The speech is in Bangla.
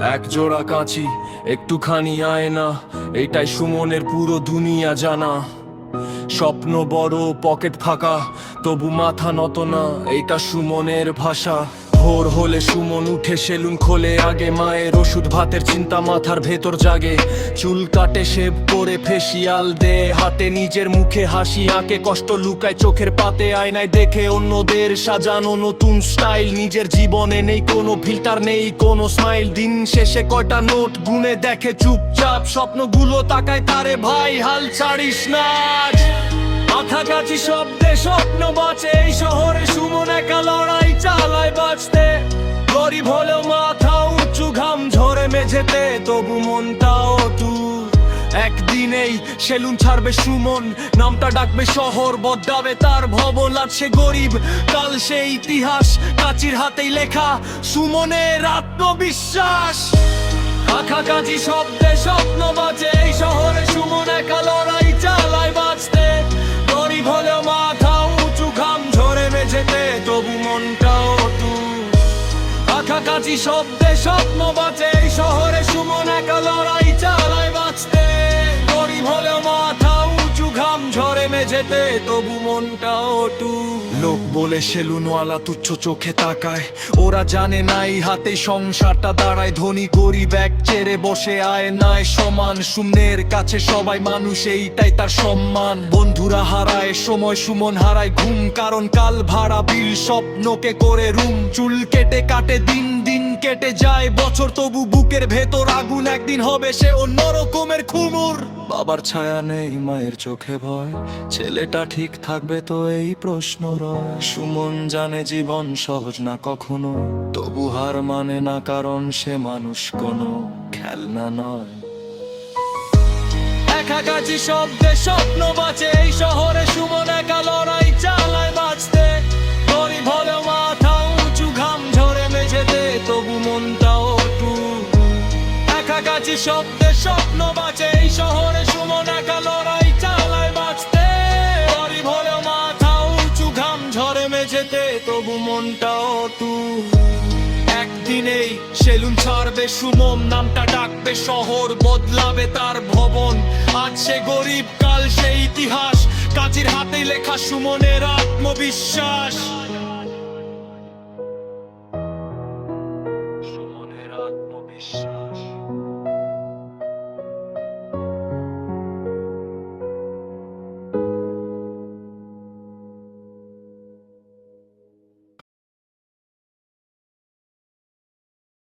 এক জোড়া কাঁচি, একটুখানি আয়না এটাই সুমনের পুরো দুনিয়া জানা। স্বপ্ন বড়, পকেট ফাঁকা, তবু মাথা নত না, এইটা সুমনের ভাষা। ভোর হলে সুমন উঠে সেলুন খোলে আগে, মায়ের ওষুধ, ভাতের চিন্তা মাথার ভেতর জাগে। চুল কাটে শেভ করে ফেসিয়াল দে, হাতে নিজের মুখে হাসি আঁকে, কষ্ট লুকায় চোখের পাতে আয়নায় দেখে অন্যদের সাজানো নতুন স্টাইল। নিজের জীবনে নেই, কোনো ফিল্টার নেই, কোনো স্মাইল। দিন শেষে কয়টা নোট গুনে দেখে চুপচাপ, স্বপ্নগুলো তাকায় তারে, ভাই, হাল ছাড়িস না আজ। কাছাকাছি শব্দে স্বপ্ন বাঁচে এই শহরে সুমন একা লড়াই গরিব হলেও মাথা উঁচু ঘাম, ঝরে মেঝেতে, তবু মনটাও দূর। একদিনেই সেলুন ছাড়বে সুমন, নামটা ডাকবে শহর, বদলাবে তার ভবন আছে গরিব, কাল সে ইতিহাস, কাচির হাতেই লেখা, সুমনের আত্মবিশ্বাস। আখা কাছাকাছি শব্দে স্বপ্ন বাজে, এই শহরে সুমন একা লড়াই কাছাকাছি শব্দে স্বপ্ন বাঁচে এই শহরে সুমন একা লড়াই চালায় বাঁচতে। গরিব হলেও মাথা উঁচু, ঘাম ঝরে মেঝেতে, তবু মনটা টু বলে সেলুনওয়ালা তুচ্ছ চোখে তাকায়। ওরা জানে নাই হাতে সংসারটা দাঁড়ায়। ধনী গরিব এক চেরে বসে আয় নাই সমান। শূন্যের কাছে সবাই মানুষ, এইটাই তার সম্মান। বন্ধুরা হারায়, সময় সুমন হারায় ঘুম। কারণ কাল ভাড়া বিল, স্বপ্নকে করে রুম। চুল কেটে কাটে, দিন দিন কেটে যায়। বছর তবু বুকের ভেতর আগুন। একদিন হবে সে অন্যরকমের খুমুর। বাবার ছায়া নেই মায়ের চোখে ভয়। ছেলেটা ঠিক থাকবে তো এই প্রশ্ন রয়। সুমন জানে জীবন সহজ না কখনো। তবু হার মানে না কারণ সে মানুষ কোনো খেলনা নয়। শব্দে স্বপ্ন বাঁচে। এই শহরে সুমন একা লড়াই চালায় বাঁচতে। গরিব মাথা উঁচু, ঘাম ঝরে মেঝেতে। তবু মনটাও টু একাকাছি শব্দে স্বপ্ন যেতে তবু মনটাও তু। একদিনেই সেলুন ছাড়বে সুমম নামটা ডাকবে শহর, বদলাবে তার ভবন। আজ সে গরিব, কাল সে ইতিহাস, কাজের হাতে লেখা সুমনের আত্মবিশ্বাস। সুমনের আত্মবিশ্বাস।